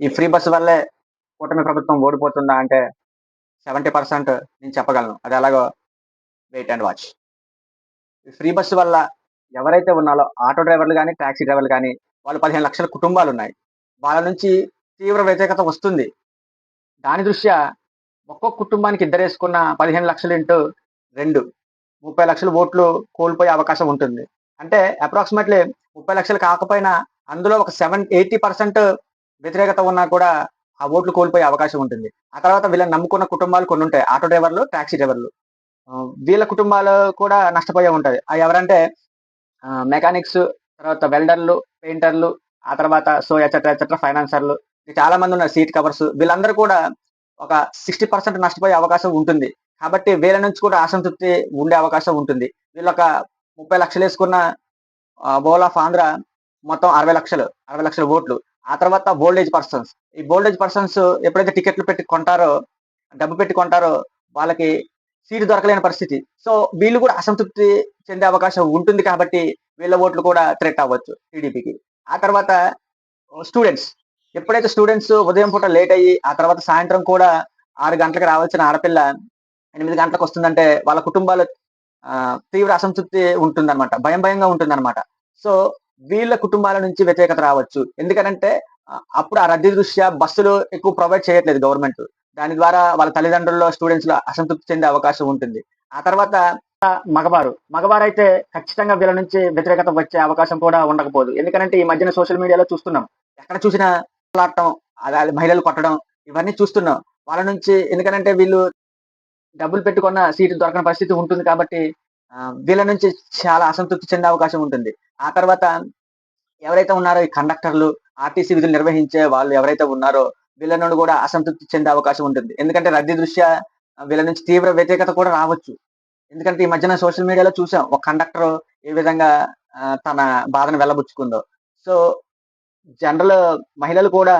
ఈ free bus వల్లే కూటమి ప్రభుత్వం ఓడిపోతుందా అంటే సెవెంటీ పర్సెంట్ నేను చెప్పగలను. అది ఎలాగో వెయిట్ అండ్ వాచ్. ఈ ఫ్రీ బస్సు వల్ల ఎవరైతే ఉన్నారో ఆటో డ్రైవర్లు కానీ ట్యాక్సీ డ్రైవర్లు కానీ వాళ్ళు పదిహేను లక్షల కుటుంబాలు ఉన్నాయి. వాళ్ళ నుంచి తీవ్ర వ్యతిరేకత వస్తుంది. దాని దృష్ట్యా ఒక్కొక్క కుటుంబానికి ఇద్దరు వేసుకున్న పదిహేను లక్షలు ఇంటూ రెండు. ముప్పై లక్షల ఓట్లు కోల్పోయే అవకాశం ఉంటుంది. అంటే అప్రాక్సిమేట్లీ ముప్పై లక్షలు కాకపోయినా అందులో ఒక సెవెన్ ఎయిటీ పర్సెంట్ వ్యతిరేకత ఉన్నా కూడా ఆ ఓట్లు కోల్పోయే అవకాశం ఉంటుంది. ఆ తర్వాత వీళ్ళని నమ్ముకున్న కుటుంబాలు కొన్ని ఉంటాయి. ఆటో డ్రైవర్లు టాక్సీ డ్రైవర్లు. వీళ్ళ కుటుంబాలు కూడా నష్టపోయే ఉంటుంది అవి ఎవరంటే మెకానిక్స్ తర్వాత వెల్డర్లు పెయింటర్లు ఆ తర్వాత సో ఎచట్రా ఎచట్రా ఫైనాన్సర్లు. చాలా మంది ఉన్నారు సీట్ కవర్స్. వీళ్ళందరూ కూడా ఒక సిక్స్టీ పర్సెంట్ నష్టపోయే అవకాశం ఉంటుంది. కాబట్టి వీళ్ళ నుంచి కూడా అసంతృప్తి ఉండే అవకాశం ఉంటుంది. వీళ్ళు ఒక ముప్పై లక్షలు వేసుకున్న బోల్ ఆఫ్ ఆంధ్ర మొత్తం అరవై లక్షలు అరవై లక్షల ఓట్లు. ఆ తర్వాత ఓల్డేజ్ పర్సన్స్ ఈ ఓల్డేజ్ పర్సన్స్ ఎప్పుడైతే టికెట్లు పెట్టి కొంటారో డబ్బు పెట్టి కొంటారో వాళ్ళకి సీటు దొరకలేని పరిస్థితి. సో వీళ్ళు కూడా అసంతృప్తి చెందే అవకాశం ఉంటుంది కాబట్టి వీళ్ళ ఓట్లు కూడా థ్రెట్ అవ్వచ్చు టీడీపీకి. ఆ తర్వాత స్టూడెంట్స్ ఎప్పుడైతే స్టూడెంట్స్ ఉదయం పూట లేట్ అయ్యి ఆ తర్వాత సాయంత్రం కూడా ఆరు గంటలకు రావాల్సిన ఆడపిల్ల ఎనిమిది గంటలకు వస్తుందంటే వాళ్ళ కుటుంబాలు ఆ, తీవ్ర అసంతృప్తి ఉంటుందన్నమాట. భయం భయంగా ఉంటుందన్నమాట. సో వీళ్ళ కుటుంబాల నుంచి వ్యతిరేకత రావచ్చు. ఎందుకంటే అప్పుడు ఆ రద్దీ దృష్ట్యా బస్సులు ఎక్కువ ప్రొవైడ్ చేయట్లేదు గవర్నమెంట్. దాని ద్వారా వాళ్ళ తల్లిదండ్రుల్లో స్టూడెంట్స్లో అసంతృప్తి చెందే అవకాశం ఉంటుంది. ఆ తర్వాత మగవారు. మగవారు అయితే ఖచ్చితంగా వీళ్ళ నుంచి వ్యతిరేకత వచ్చే అవకాశం కూడా ఉండకపోదు. ఎందుకంటే ఈ మధ్యన సోషల్ మీడియాలో చూస్తున్నాం. ఎక్కడ చూసినా కొట్లాడటం మహిళలు కొట్టడం ఇవన్నీ చూస్తున్నాం. వాళ్ళ నుంచి ఎందుకంటే వీళ్ళు డబ్బులు పెట్టుకున్న సీటు దొరకని పరిస్థితి ఉంటుంది కాబట్టి వీళ్ళ నుంచి చాలా అసంతృప్తి చెందే అవకాశం ఉంటుంది. ఆ తర్వాత ఎవరైతే ఉన్నారో ఈ కండక్టర్లు ఆర్టీసీ విధులు నిర్వహించే వాళ్ళు ఎవరైతే ఉన్నారో వీళ్ళ నుండి కూడా అసంతృప్తి చెందే అవకాశం ఉంటుంది. ఎందుకంటే రద్దీ దృష్ట్యా వీళ్ళ నుంచి తీవ్ర వ్యతిరేకత కూడా రావచ్చు. ఎందుకంటే ఈ మధ్యన సోషల్ మీడియాలో చూసాం ఒక కండక్టర్ ఏ విధంగా తన బాధను వెళ్ళబుచ్చుకుందో సో జనరల్ మహిళలు కూడా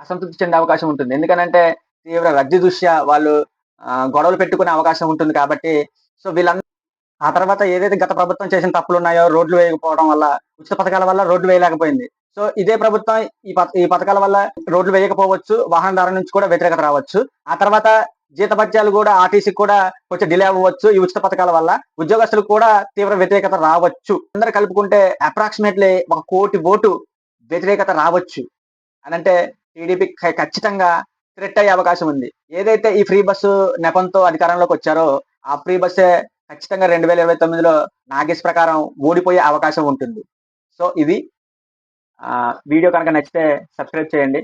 అసంతృప్తి చెందే అవకాశం ఉంటుంది. ఎందుకనంటే తీవ్ర రద్దీ దృష్ట్యా వాళ్ళు గొడవలు పెట్టుకునే అవకాశం ఉంటుంది కాబట్టి సో వీళ్ళందరూ ఆ తర్వాత ఏదైతే గత ప్రభుత్వం చేసిన తప్పులు ఉన్నాయో రోడ్లు వేయకపోవడం వల్ల ఉచిత పథకాల వల్ల రోడ్లు వేయలేకపోయింది. సో ఇదే ప్రభుత్వం ఈ ఈ పథకాల వల్ల రోడ్లు వేయకపోవచ్చు వాహనదారుల నుంచి కూడా వ్యతిరేకత రావచ్చు. ఆ తర్వాత జీతభత్యాలు కూడా ఆర్టీసీకి కూడా కొంచెం డిలే అవ్వచ్చు ఈ ఉచిత పథకాల వల్ల. ఉద్యోగస్తులకు కూడా తీవ్ర వ్యతిరేకత రావచ్చు. అందరు కలుపుకుంటే అప్రాక్సిమేట్లీ ఒక కోటి ఓటు వ్యతిరేకత రావచ్చు. అని అంటే టీడీపీ ఖచ్చితంగా థ్రెట్ అయ్యే అవకాశం ఉంది. ఏదైతే ఈ ఫ్రీ బస్సు నెపంతో అధికారంలోకి వచ్చారో ఆ ఫ్రీ బస్సే ఖచ్చితంగా రెండు వేల ఇరవై తొమ్మిదిలో నాగేష్ ప్రకారం ఓడిపోయే అవకాశం ఉంటుంది. సో ఇది ఆ, వీడియో కనుక నచ్చితే సబ్స్క్రైబ్ చేయండి.